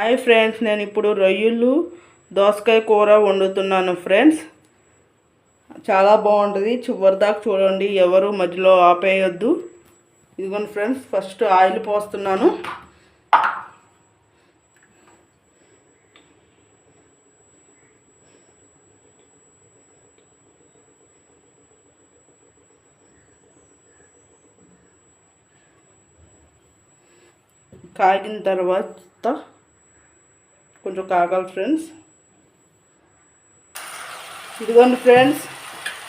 Hi friends నేను ఇప్పుడు రొయ్యలు దోసకాయ కూర వండుతున్నాను ఫ్రెండ్స్. చాలా బాగుంటుంది. చివరిదాకా చూడండి ఎవరు మధ్యలో ఆపేయొద్దు. ఇదిగోండి ఫ్రెండ్స్ ఫస్ట్ ఆయిల్ పోస్తున్నాను. కాగిన తర్వాత కొంచెం కాగాలి ఫ్రెండ్స్. ఇదిగోండి ఫ్రెండ్స్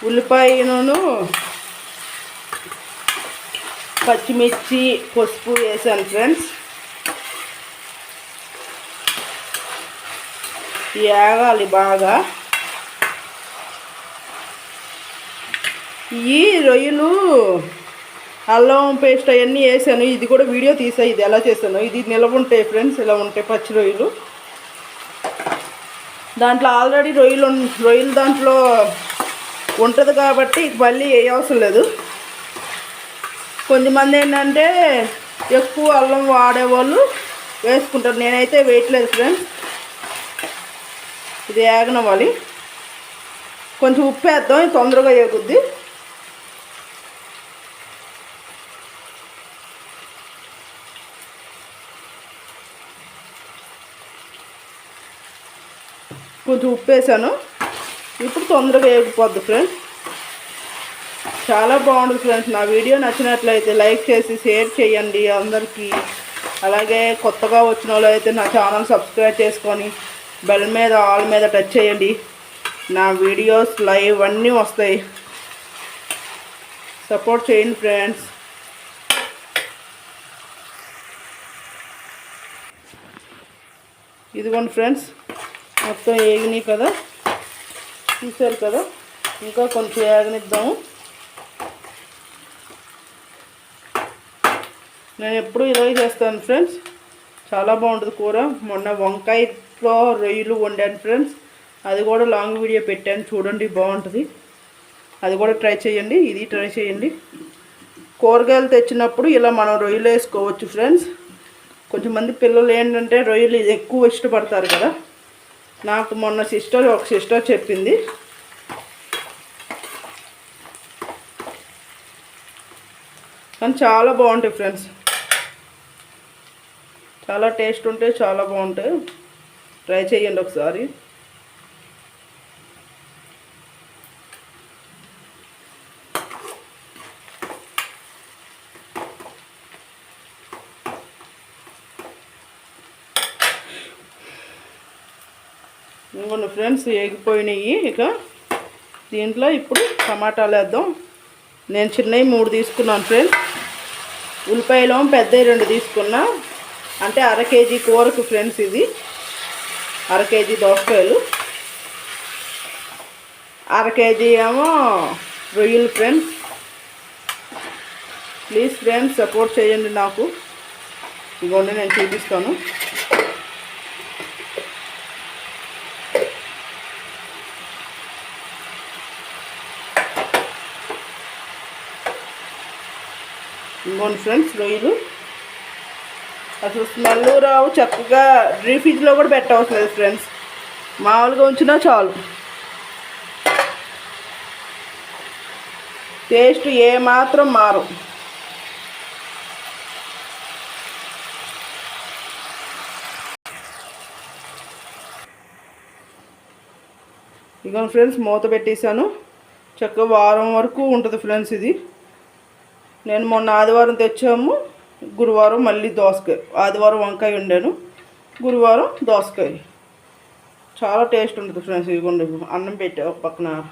ఉల్లిపాయను పచ్చిమిర్చి పసుపు వేసాను ఫ్రెండ్స్. ఏగాలి బాగా. ఈ రొయ్యలు అల్లం పేస్ట్ అవన్నీ వేసాను. ఇది కూడా వీడియో తీసా ఇది ఎలా చేశాను ఇది నిలవ ఉంటాయి ఫ్రెండ్స్ ఇలా ఉంటాయి పచ్చి రొయ్యలు. దాంట్లో ఆల్రెడీ రొయ్యలు రొయ్యలు దాంట్లో ఉంటుంది కాబట్టి మళ్ళీ ఏ అవసరం లేదు. కొంతమంది ఏంటంటే ఎక్కువ అల్లం వాడేవాళ్ళు వేసుకుంటారు. నేనైతే వేయట్లేదు ఫ్రెండ్స్ ఇది ఏగనవ్వాలి. కొంచెం ఉప్పు వేద్దాం ఇది తొందరగా ఏగుద్ది. కొంచెం ఉప్పు వేసాను ఇప్పుడు తొందరగా వేగిపోద్ది ఫ్రెండ్స్ చాలా బాగుంటుంది ఫ్రెండ్స్ నా వీడియో నచ్చినట్లయితే లైక్ చేసి షేర్ చేయండి అందరికీ. అలాగే కొత్తగా వచ్చిన వాళ్ళు అయితే నా ఛానల్ సబ్స్క్రైబ్ చేసుకొని బెల్ మీద ఆల్ మీద టచ్ చేయండి. నా వీడియోస్ లైవ్ అన్నీ వస్తాయి. సపోర్ట్ చేయండి ఫ్రెండ్స్ ఇదిగోండి ఫ్రెండ్స్ మొత్తం ఏగినాయి కదా? చూసారు కదా? ఇంకా కొంచెం ఏగనిద్దాము. నేను ఎప్పుడు ఇలాగే చేస్తాను ఫ్రెండ్స్. చాలా బాగుంటుంది కూర. మొన్న వంకాయలో రొయ్యలు వండాను ఫ్రెండ్స్. అది కూడా లాంగ్ వీడియో పెట్టాను. చూడండి బాగుంటుంది. అది కూడా ట్రై చేయండి. ఇది ట్రై చేయండి. కూరగాయలు తెచ్చినప్పుడు ఇలా మనం రొయ్యలు వేసుకోవచ్చు ఫ్రెండ్స్. కొంచెం మంది పిల్లలు ఏంటంటే రొయ్యలు ఎక్కువ ఇష్టపడతారు కదా. నాకు మొన్న సిస్టర్ ఒక సిస్టర్ చెప్పింది. కానీ చాలా బాగుంటాయి ఫ్రెండ్స్. చాలా టేస్ట్ ఉంటాయి చాలా బాగుంటాయి. ట్రై చేయండి ఒకసారి. ఇంకొన్ని ఫ్రెండ్స్ ఎగిపోయినాయి ఇక దీంట్లో ఇప్పుడు టమాటాలు వేద్దాం. నేను చిన్నవి మూడు తీసుకున్నాను ఫ్రెండ్స్. ఉల్లిపాయలు పెద్దవి రెండు తీసుకున్నా. అంటే అర కేజీ కూరకు ఫ్రెండ్స్ ఇది. అర కేజీ దోసకాయలు. అర కేజీ ఏమో రొయ్యలు ఫ్రెండ్స్. ప్లీజ్ ఫ్రెండ్స్ సపోర్ట్ చేయండి నాకు. ఇదిగోండి నేను చూపిస్తాను. ఇంకోండి ఫ్రెండ్స్ రొయ్యలు. అసలు స్మెల్ రావు చక్కగా డ్రీ ఫ్రిడ్జ్లో కూడా పెట్టవచ్చు లేదు ఫ్రెండ్స్. మామూలుగా ఉంచినా చాలు. టేస్ట్ ఏమాత్రం మారు ఇక ఫ్రెండ్స్ మూత పెట్టేశాను. చక్కగా వారం వరకు ఉంటుంది ఫ్రెండ్స్ ఇది. నేను మొన్న ఆదివారం తెచ్చాము గురువారం మళ్ళీ దోసకాయ. ఆదివారం వంకాయ వండాను గురువారం దోసకాయ. చాలా టేస్ట్ ఉంటుంది ఫ్రెండ్స్ ఇదిగోండి అన్నం పెట్టా ఒక పక్కన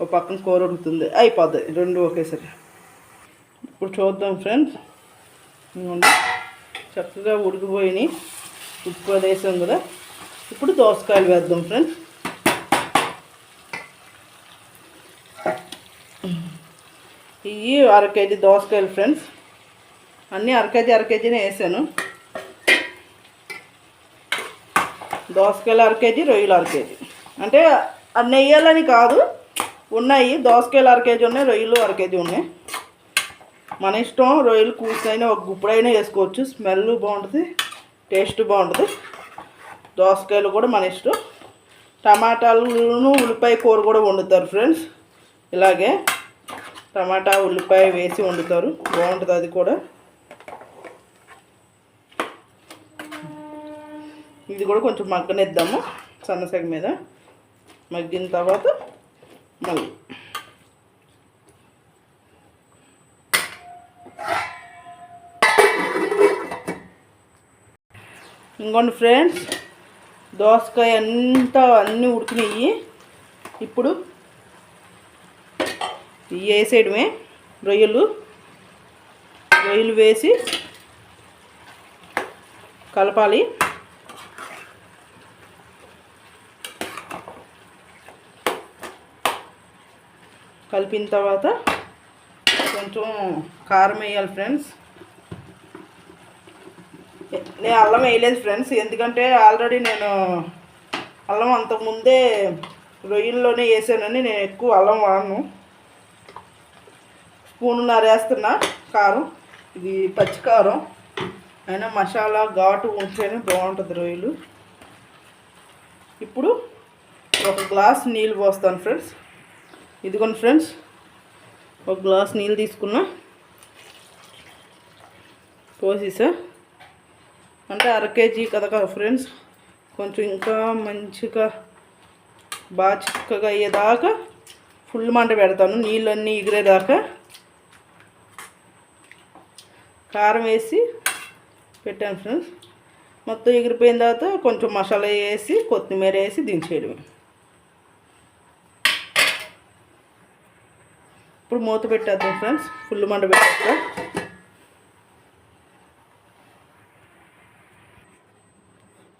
ఒక పక్కన కూర ఉడుకుతుంది. అయిపోద్ది రెండు ఒకేసారి. ఇప్పుడు చూద్దాం ఫ్రెండ్స్. చక్కగా ఉడికిపోయినాయి. ఉప్పు వేసాం కదా. ఇప్పుడు దోసకాయలు వేద్దాం ఫ్రెండ్స్. ఇవి అర కేజీ దోసకాయలు ఫ్రెండ్స్. అన్నీ అర కేజీ అర కేజీనే వేసాను. దోసకాయలు అర కేజీ రొయ్యలు అర కేజీ. అంటే అన్ని వేయాలని కాదు ఉన్నాయి. దోసకాయలు అర కేజీ ఉన్నాయి రొయ్యలు అర కేజీ ఉన్నాయి. మన ఇష్టం రొయ్యలు కూర్చైనా ఒక గుప్పుడైనా వేసుకోవచ్చు. స్మెల్ బాగుంటుంది టేస్ట్ బాగుంటుంది. దోసకాయలు కూడా మన ఇష్టం. టమాటాలను ఉల్లిపాయ కూర కూడా వండుతారు ఫ్రెండ్స్. ఇలాగే టమాటా ఉల్లిపాయ వేసి వండుతారు. బాగుంటుంది అది కూడా. ఇది కూడా కొంచెం మగ్గనిద్దాము సన్నసగ మీద. మగ్గిన తర్వాత మళ్ళీ. ఇంకోండి ఫ్రెండ్స్ దోసకాయ అంతా అన్నీ ఉడికినాయి ఇప్పుడు వేసేయడమే రొయ్యలు. రొయ్యలు వేసి కలపాలి. కలిపిన తర్వాత కొంచెం కారం వేయాలి ఫ్రెండ్స్. నేను అల్లం వేయలేదు ఫ్రెండ్స్ ఎందుకంటే ఆల్రెడీ నేను అల్లం అంతకుముందే రొయ్యల్లోనే వేసానని నేను ఎక్కువ అల్లం వాడను. స్పూన్నర వేస్తున్నా కారం. ఇది పచ్చి కారం అయినా మసాలా ఘాటు ఉంటేనే బాగుంటుంది రొయ్యలు. ఇప్పుడు ఒక గ్లాస్ నీళ్ళు పోస్తాను ఫ్రెండ్స్. ఇదిగోండి ఫ్రెండ్స్. ఒక గ్లాస్ నీళ్ళు తీసుకున్నా. పోసేసా. అంటే అర కేజీ కదా కదా ఫ్రెండ్స్. కొంచెం ఇంకా మంచిగా బాగా చిక్కగా అయ్యేదాకా ఫుల్ మంట పెడతాను. నీళ్ళన్నీ ఎగిరేదాకా కారం వేసి పెట్టాను ఫ్రెండ్స్. మొత్తం ఎగిరిపోయిన తర్వాత కొంచెం మసాలా వేసి కొత్తిమీర వేసి దించేయడమే. ఇప్పుడు మూత పెట్టేద్దాం ఫ్రెండ్స్. ఫుల్ మండ పెట్టేస్తా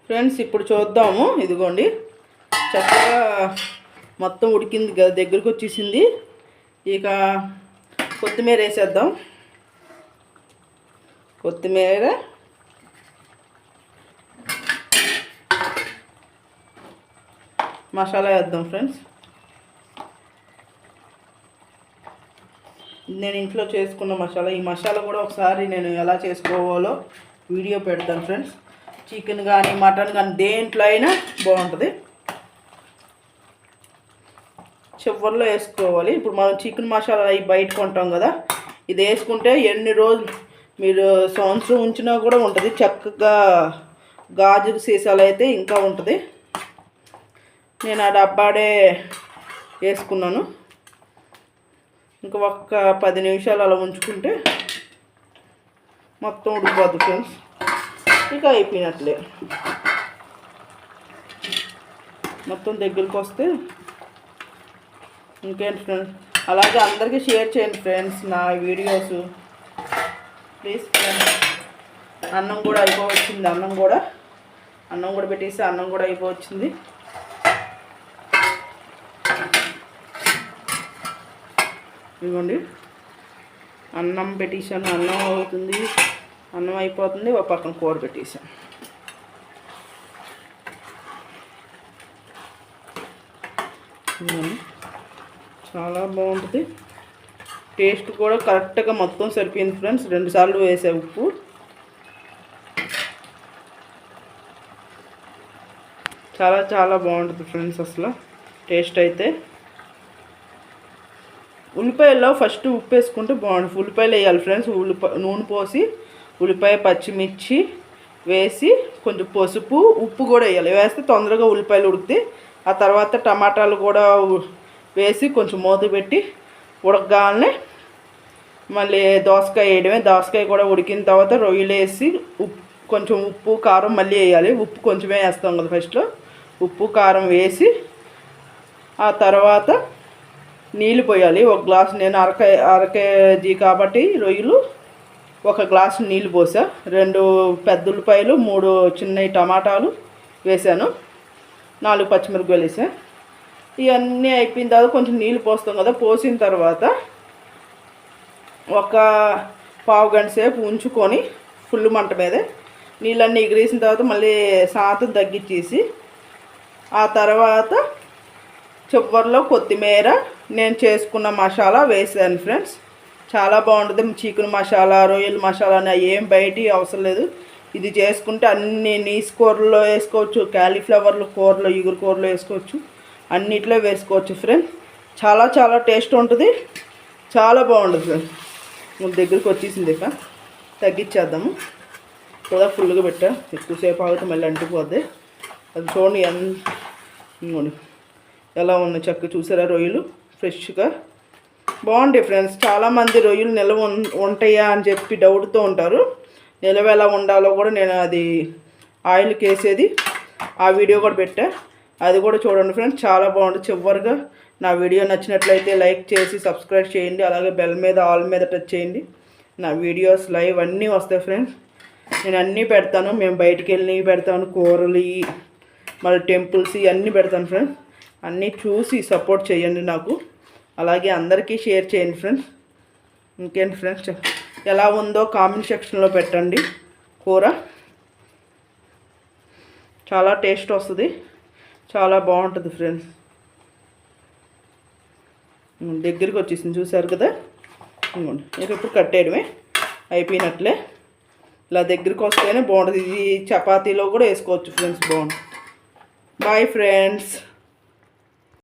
ఫ్రెండ్స్ ఇప్పుడు చూద్దాము. ఇదిగోండి. చక్కగా మొత్తం ఉడికింది కదా వచ్చేసింది. ఇక కొత్తిమీర వేసేద్దాం. కొత్తిమీర. మసాలా వేద్దాం ఫ్రెండ్స్. నేను ఇంట్లో చేసుకున్న మసాలా. ఈ మసాలా కూడా ఒకసారి నేను ఎలా చేసుకోవాలో వీడియో పెడతాను ఫ్రెండ్స్. చికెన్ కానీ మటన్ కానీ దేంట్లో అయినా బాగుంటుంది. చివరిలో వేసుకోవాలి. ఇప్పుడు మనం చికెన్ మసాలా అవి బయట కొంటాం కదా. ఇది వేసుకుంటే ఎన్ని రోజులు మీరు సంవత్సరం ఉంచినా కూడా ఉంటుంది. చక్కగా గాజు సీసాలు అయితే ఇంకా ఉంటుంది. నేను ఆ డబ్బాడే వేసుకున్నాను. ఇంకా ఒక్క పది నిమిషాలు అలా ఉంచుకుంటే మొత్తం ఉడికిపోద్ది ఫ్రెండ్స్ ఇక అయిపోయినట్లే. మొత్తం దగ్గరికి వస్తే ఇంకేంటి ఫ్రెండ్స్ అలాగే అందరికీ షేర్ చేయండి ఫ్రెండ్స్ నా వీడియోస్ ప్లీజ్ అన్నం కూడా అయిపోవచ్చింది అన్నం కూడా. అన్నం కూడా పెట్టేసి అన్నం కూడా అయిపోవచ్చింది. ఇదిగోండి. అన్నం పెట్టేసాను అన్నం అవుతుంది. అన్నం అయిపోతుంది ఒక పక్కన కూర పెట్టేసాను చాలా బాగుంటుంది. టేస్ట్ కూడా కరెక్ట్గా మొత్తం సరిపోయింది ఫ్రెండ్స్. రెండుసార్లు వేసే ఉప్పు. చాలా చాలా బాగుంటుంది ఫ్రెండ్స్ అసలు. టేస్ట్ అయితే. ఉల్లిపాయల్లో ఫస్ట్ ఉప్పు వేసుకుంటే బాగుంటుంది. ఉల్లిపాయలు వేయాలి ఫ్రెండ్స్. ఉల్లిపాయ నూనె పోసి ఉల్లిపాయ పచ్చిమిర్చి వేసి కొంచెం పసుపు ఉప్పు కూడా వేయాలి. వేస్తే తొందరగా ఉల్లిపాయలు ఉడికితే ఆ తర్వాత టమాటాలు కూడా వేసి కొంచెం మూత పెట్టి ఉడకగానే మళ్ళీ దోసకాయ వేయడమే. దోసకాయ కూడా ఉడికిన తర్వాత రొయ్యలు వేసి ఉప్పు కొంచెం ఉప్పు కారం మళ్ళీ వేయాలి. ఉప్పు కొంచెమే వేస్తాం కదా ఫస్ట్లో. ఉప్పు కారం వేసి ఆ తర్వాత నీళ్ళు పోయాలి. ఒక గ్లాస్ నేను అరకే అర కేజీ కాబట్టి రొయ్యలు ఒక గ్లాసు నీళ్ళు పోసా. రెండు పెద్ద ఉల్లిపాయలు మూడు చిన్న టమాటాలు వేసాను. నాలుగు పచ్చిమిరపకాయలు వేసా. ఇవన్నీ అయిపోయిన తర్వాత కొంచెం నీళ్ళు పోస్తాం కదా పోసిన తర్వాత ఒక పావు గంట సేపు ఉంచుకొని ఫుల్ మంట మీదే నీళ్ళన్నీ ఎగిరేసిన తర్వాత మళ్ళీ శాతం తగ్గించేసి ఆ తర్వాత చివరిలో కొత్తిమీర నేను చేసుకున్న మసాలా వేసాను ఫ్రెండ్స్. చాలా బాగుంటుంది. చికెన్ మసాలా రొయ్యల మసాలా అని ఏం బయట అవసరం లేదు. ఇది చేసుకుంటే అన్ని నీస్ కూరలో వేసుకోవచ్చు క్యాలీఫ్లవర్లు కూరలో ఇగురు కూరలో వేసుకోవచ్చు. అన్నిట్లో వేసుకోవచ్చు ఫ్రెండ్ చాలా చాలా టేస్ట్ ఉంటుంది. చాలా బాగుంటుంది ఫ్రెండ్ ముందు దగ్గరికి వచ్చేసింది ఇక. తగ్గించేద్దాము. కూడా ఫుల్గా పెట్టా. ఎక్కువసేపు ఆగితే మళ్ళీ అంటిపోద్ది అది చూడండి ఎంత ఎలా ఉన్నాయి చక్క చూసారా రొయ్యలు? ఫ్రెష్గా. బాగుంటాయి ఫ్రెండ్స్ చాలామంది రొయ్యలు నిల్వ ఉం- ఉంటాయా అని చెప్పి డౌట్తో ఉంటారు. నిల్వ ఎలా ఉండాలో కూడా నేను అది ఆయిల్కి వేసేది. ఆ వీడియో కూడా పెట్టా. అది కూడా చూడండి ఫ్రెండ్స్ చాలా బాగుంటుంది చివరిగా నా వీడియో నచ్చినట్లయితే లైక్ చేసి సబ్స్క్రైబ్ చేయండి. అలాగే బెల్ మీద ఆల్ మీద టచ్ చేయండి. నా వీడియోస్ లైవ్ అన్నీ వస్తాయి ఫ్రెండ్స్. నేను అన్నీ పెడతాను. మేము బయటికి వెళ్ళి పెడతాను. కూరలు మళ్ళీ టెంపుల్స్ ఇవన్నీ పెడతాను ఫ్రెండ్స్. అన్నీ చూసి సపోర్ట్ చేయండి నాకు. అలాగే అందరికీ షేర్ చేయండి ఫ్రెండ్స్. ఇంకేంటి ఫ్రెండ్స్? ఎలా ఉందో కామెంట్ సెక్షన్లో పెట్టండి. కూర. చాలా టేస్ట్ వస్తుంది. చాలా బాగుంటుంది ఫ్రెండ్స్. దగ్గరికి వచ్చేసింది చూసారు కదా? ఇంకోండి ఇక ఇప్పుడు కట్టేయడమే. అయిపోయినట్లే. ఇలా దగ్గరికి వస్తేనే బాగుంటుంది. ఇది చపాతీలో కూడా వేసుకోవచ్చు ఫ్రెండ్స్ బాగుంటుంది. Bye friends